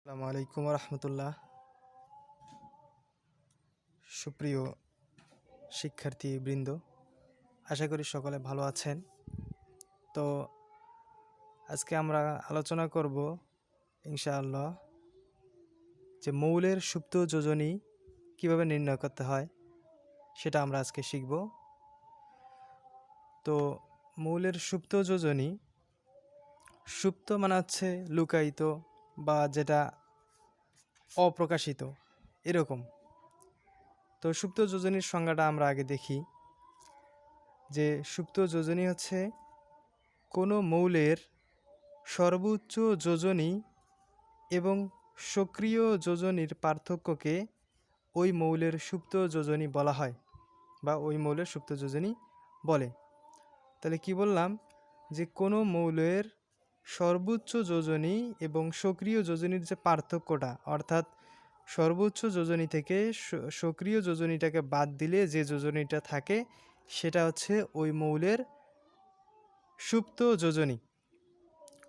আসসালামু আলাইকুম রহমতুল্লাহ সুপ্রিয় শিক্ষার্থী বৃন্দ আশা করি সকলে ভালো আছেন। তো আজকে আমরা আলোচনা করব ইনশাআল্লাহ যে মৌলের সুপ্ত যোজনী কীভাবে নির্ণয় করতে হয় সেটা আমরা আজকে শিখব। তো মৌলের সুপ্ত যোজনী, সুপ্ত মানে হচ্ছে লুকায়িত বা যেটা অপ্রকাশিত, এরকম। তো সুপ্ত যোজনীর সংজ্ঞাটা আমরা আগে দেখি যে সুপ্ত যোজনী হচ্ছে কোনো মৌলের সর্বোচ্চ যোজনী এবং সক্রিয় যোজনীর পার্থক্যকে ওই মৌলের সুপ্ত যোজনী বলা হয় বা ওই মৌলের সুপ্ত যোজনী বলে। তাহলে কি বললাম যে কোনো মৌলের সর্বোচ্চ যোজনী এবং সক্রিয় যোজনীর যে পার্থক্যটা, অর্থাৎ সর্বোচ্চ যোজনী থেকে সক্রিয় যোজনীটাকে বাদ দিলে যে যোজনীটা থাকে, সেটা হচ্ছে ওই মৌলের সুপ্ত যোজনী।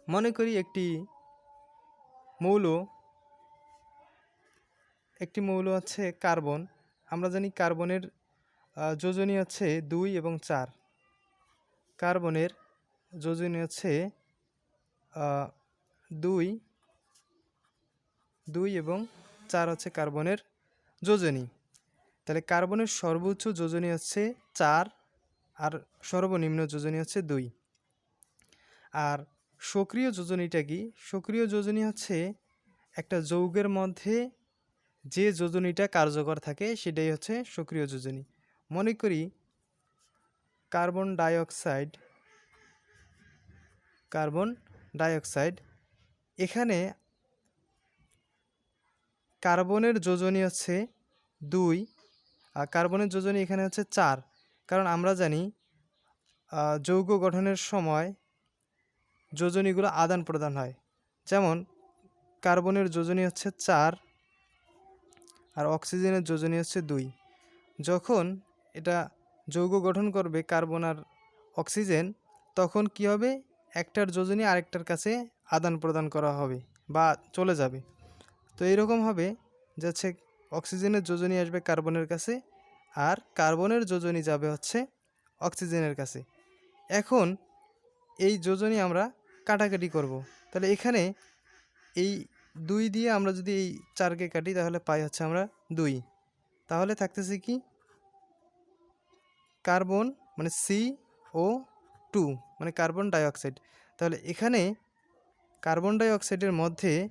মনে করি একটি মৌল একটি মৌল আছে কার্বন। আমরা জানি কার্বনের যোজনী হচ্ছে দুই এবং চার। কার্বনের যোজনী হচ্ছে দুই দুই এবং চার হচ্ছে কার্বনের যোজনী। তাহলে কার্বনের সর্বোচ্চ যোজনী হচ্ছে চার আর সর্বনিম্ন যোজনী হচ্ছে দুই। আর সক্রিয় যোজনীটা কি? সক্রিয় যোজনী হচ্ছে একটা যৌগের মধ্যে যে যোজনীটা কার্যকর থাকে সেটাই হচ্ছে সক্রিয় যোজনী। মনে করি কার্বন ডাইঅক্সাইড, কার্বন ডাইঅক্সাইড। এখানে কার্বনের যোজনী হচ্ছে দুই আর কার্বনের যোজনী এখানে হচ্ছে চার। কারণ আমরা জানি যৌগ গঠনের সময় যোজনীগুলো আদান প্রদান হয়। যেমন, কার্বনের যোজনী হচ্ছে চার আর অক্সিজেনের যোজনী হচ্ছে দুই। যখন এটা যৌগ গঠন করবে কার্বন আর অক্সিজেন, তখন কি হবে? একটার যোজনী আরেকটার কাছে আদান প্রদান করা হবে বা চলে যাবে। তো এইরকম হবে যে হচ্ছে অক্সিজেনের যোজনী আসবে কার্বনের কাছে আর কার্বনের যোজনী যাবে হচ্ছে অক্সিজেনের কাছে। এখন এই যোজনী আমরা কাটাকাটি করব। তাহলে এখানে এই দুই দিয়ে আমরা যদি এই চারকে কাটি তাহলে পাই হচ্ছে আমরা দুই। তাহলে থাকতেছে কি? কার্বন মানে সি ও টু মানে কার্বন ডাইঅক্সাইড। তাহলে এখানে কার্বন ডাইঅক্সাইডের মধ্যে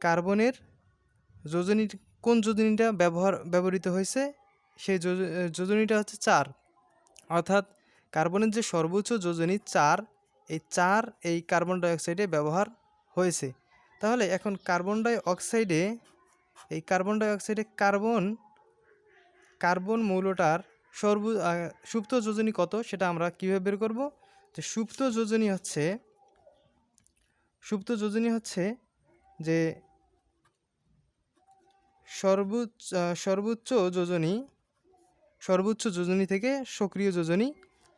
কার্বনের যোজনী কোন যোজনীটা ব্যবহার, ব্যবহৃত হয়েছে? সেই যোজ- যোজনীটা হচ্ছে চার। অর্থাৎ কার্বনের যে সর্বোচ্চ যোজনী চার, এই চার এই কার্বন ডাইঅক্সাইডে ব্যবহার হয়েছে। তাহলে এখন কার্বন ডাই অক্সাইডে এই কার্বন ডাই অক্সাইডে কার্বন কার্বন মৌলটার সর্ব সুপ্ত যোজনী কত? সেটা আমরা কীভাবে বের করব? যে সুপ্ত যোজনী হচ্ছে, সুপ্ত যোজনী হচ্ছে যে সর্বোচ্চ সর্বোচ্চ যোজনী সর্বোচ্চ যোজনী থেকে সক্রিয় যোজনী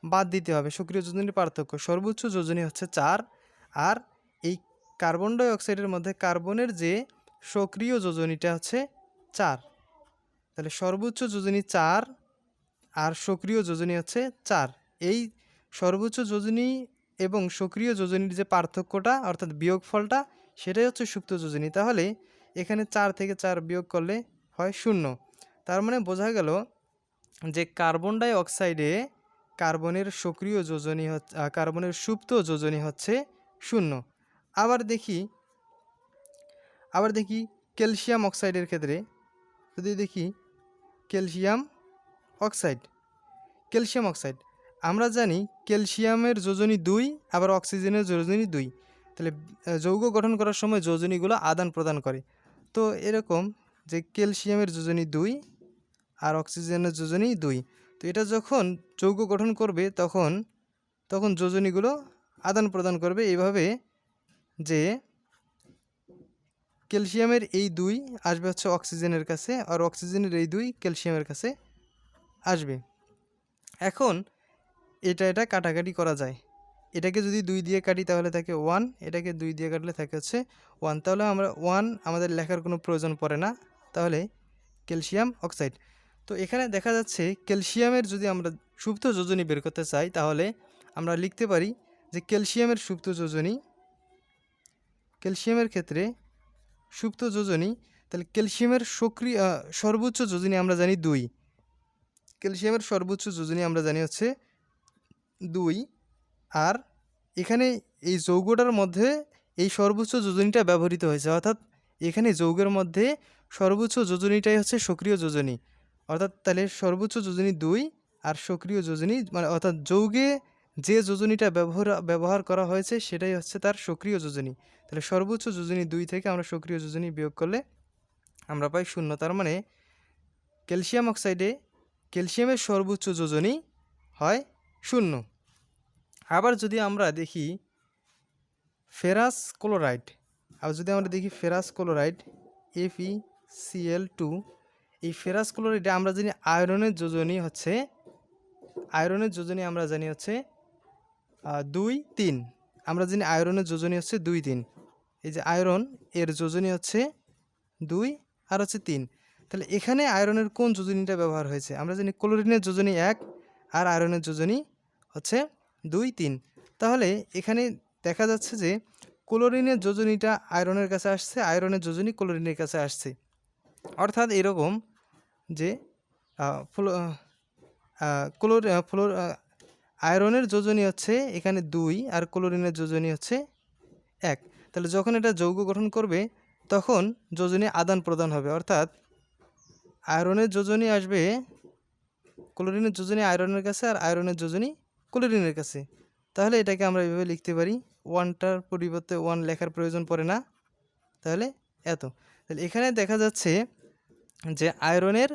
বাদ দিতে হবে। সক্রিয় যোজনীর পার্থক্য। সর্বোচ্চ যোজনী হচ্ছে চার, আর এই কার্বন ডাই অক্সাইডের মধ্যে কার্বনের যে সক্রিয় যোজনীটা হচ্ছে চার। তাহলে সর্বোচ্চ যোজনী চার আর সক্রিয় যোজনী হচ্ছে চার। এই সর্বোচ্চ যোজনী এবং সক্রিয় যোজনীর যে পার্থক্যটা, অর্থাৎ বিয়োগফলটা, সেটাই হচ্ছে সুপ্ত যোজনী। তাহলে এখানে চার থেকে চার বিয়োগ করলে হয় শূন্য। তার মানে বোঝা গেল যে কার্বন ডাই অক্সাইডে কার্বনের সক্রিয় যোজনী হচ্ছে কার্বনের সুপ্ত যোজনী হচ্ছে শূন্য। আবার দেখি আবার দেখি ক্যালসিয়াম অক্সাইডের ক্ষেত্রে। যদি দেখি ক্যালসিয়াম অক্সাইড, ক্যালসিয়াম অক্সাইড। আমরা জানি ক্যালসিয়ামের যোজনী দুই, আবার অক্সিজেনের যোজনী দুই। তাহলে যৌগ গঠন করার সময় যোজনীগুলো আদান প্রদান করে। তো এরকম যে ক্যালসিয়ামের যোজনী দুই আর অক্সিজেনের যোজনী দুই। তো এটা যখন যৌগ গঠন করবে তখন তখন যোজনীগুলো আদান প্রদান করবে এইভাবে যে ক্যালসিয়ামের এই দুই আসবে হচ্ছে অক্সিজেনের কাছে, আর অক্সিজেনের এই দুই ক্যালসিয়ামের কাছে। আসবে। এখন এটা এটা কাটাকাটি করা যায়। এটাকে যদি দুই দিয়ে কাটি তাহলে থাকে ওয়ান এটাকে দুই দিয়ে কাটলে থাকে হচ্ছে ওয়ান তাহলে আমরা ওয়ান আমাদের লেখার কোনো প্রয়োজন পড়ে না। তাহলে ক্যালসিয়াম অক্সাইড। তো এখানে দেখা যাচ্ছে ক্যালসিয়ামের যদি আমরা সুপ্ত যোজনী বের করতে চাই, তাহলে আমরা লিখতে পারি যে ক্যালসিয়ামের সুপ্ত যোজনী, ক্যালসিয়ামের ক্ষেত্রে সুপ্ত যোজনী, তাহলে ক্যালসিয়ামের সক্রিয় সর্বোচ্চ যোজনী আমরা জানি দুই। ক্যালসিয়ামের সর্বোচ্চ যোজনী আমরা জানি হচ্ছে দুই। আর এখানে এই যৌগটার মধ্যে এই সর্বোচ্চ যোজনীটা ব্যবহৃত হয়েছে। অর্থাৎ এখানে যৌগের মধ্যে সর্বোচ্চ যোজনীটাই হচ্ছে সক্রিয় যোজনী। অর্থাৎ তাহলে সর্বোচ্চ যোজনী দুই আর সক্রিয় যোজনী মানে অর্থাৎ যৌগে যে যোজনীটা ব্যবহার ব্যবহার করা হয়েছে সেটাই হচ্ছে তার সক্রিয় যোজনী। তাহলে সর্বোচ্চ যোজনী দুই থেকে আমরা সক্রিয় যোজনী বিয়োগ করলে আমরা পাই শূন্য। তার মানে ক্যালসিয়াম অক্সাইডে ক্যালসিয়ামের সর্বোচ্চ যোজনী হয় শূন্য। আবার যদি আমরা দেখি ফেরাস ক্লোরাইড আর যদি আমরা দেখি ফেরাস ক্লোরাইড এফি সিএল টু, এই ফেরাস ক্লোরাইডে আমরা জানি আয়রনের যোজনী হচ্ছে, আয়রনের যোজনী আমরা জানি হচ্ছে দুই, তিন। আমরা জানি আয়রনের যোজনী হচ্ছে দুই, তিন। এই যে আয়রন, এর যোজনী হচ্ছে দুই আর হচ্ছে তিন। তাহলে এখানে আয়রনের কোন যোজনীটা ব্যবহার হয়েছে? আমরা জানি ক্লোরিনের যোজনী এক আর আয়রনের যোজনী হচ্ছে দুই, তিন। তাহলে এখানে দেখা যাচ্ছে যে ক্লোরিনের যোজনীটা আয়রনের কাছে আসছে, আয়রনের যোজনী ক্লোরিনের কাছে আসছে। অর্থাৎ এরকম যে ফ্লো ক্লোর ফ্লোর আয়রনের যোজনী হচ্ছে এখানে দুই আর ক্লোরিনের যোজনী হচ্ছে এক। তাহলে যখন এটা যৌগ গঠন করবে, তখন যোজনী আদান প্রদান হবে। অর্থাৎ আয়রনের যোজনী আসবে ক্লোরিনের যোজনী আয়রনের কাছে আর আয়রনের যোজনী ক্লোরিনের কাছে। তাহলে এটাকে আমরা এভাবে লিখতে পারি। ওয়ানটার পরিবর্তে ওয়ান লেখার প্রয়োজন পড়ে না। তাহলে এত। তাহলে এখানে দেখা যাচ্ছে যে আয়রনের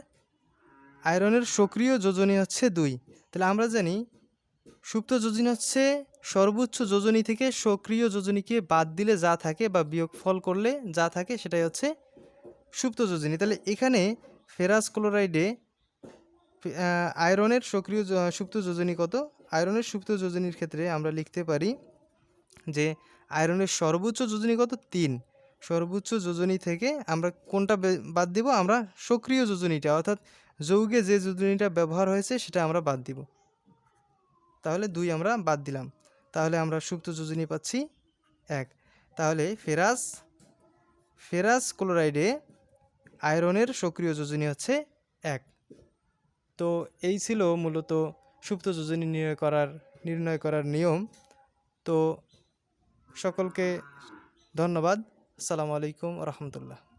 আয়রনের সক্রিয় যোজনী হচ্ছে দুই। তাহলে আমরা জানি সুপ্ত যোজনী হচ্ছে সর্বোচ্চ যোজনী থেকে সক্রিয় যোজনীকে বাদ দিলে যা থাকে বা বিয়োগ ফল করলে যা থাকে সেটাই হচ্ছে সুপ্ত যোজনী। তাহলে এখানে ফেরাস ক্লোরাইডে আয়রনের সক্রিয় সুপ্ত যোজনী কত? আয়রনের সুপ্ত যোজনীর ক্ষেত্রে আমরা লিখতে পারি যে আয়রনের সর্বোচ্চ যোজনী কত? তিন। সর্বোচ্চ যোজনী থেকে আমরা কোনটা বাদ দিব? আমরা সক্রিয় যোজনীটা, অর্থাৎ যৌগে যে যোজনীটা ব্যবহার হয়েছে সেটা আমরা বাদ দিব। তাহলে দুই আমরা বাদ দিলাম। তাহলে আমরা সুপ্ত যোজনী পাচ্ছি এক। তাহলে ফেরাস ফেরাস ক্লোরাইডে আয়রনের সক্রিয় যোজনী হচ্ছে এক। তো এই ছিল মূলত সুপ্ত যোজনী নির্ণয় করার নির্ণয় করার নিয়ম। তো সকলকে ধন্যবাদ। আসসালামু আলাইকুম রহমতুল্লাহ।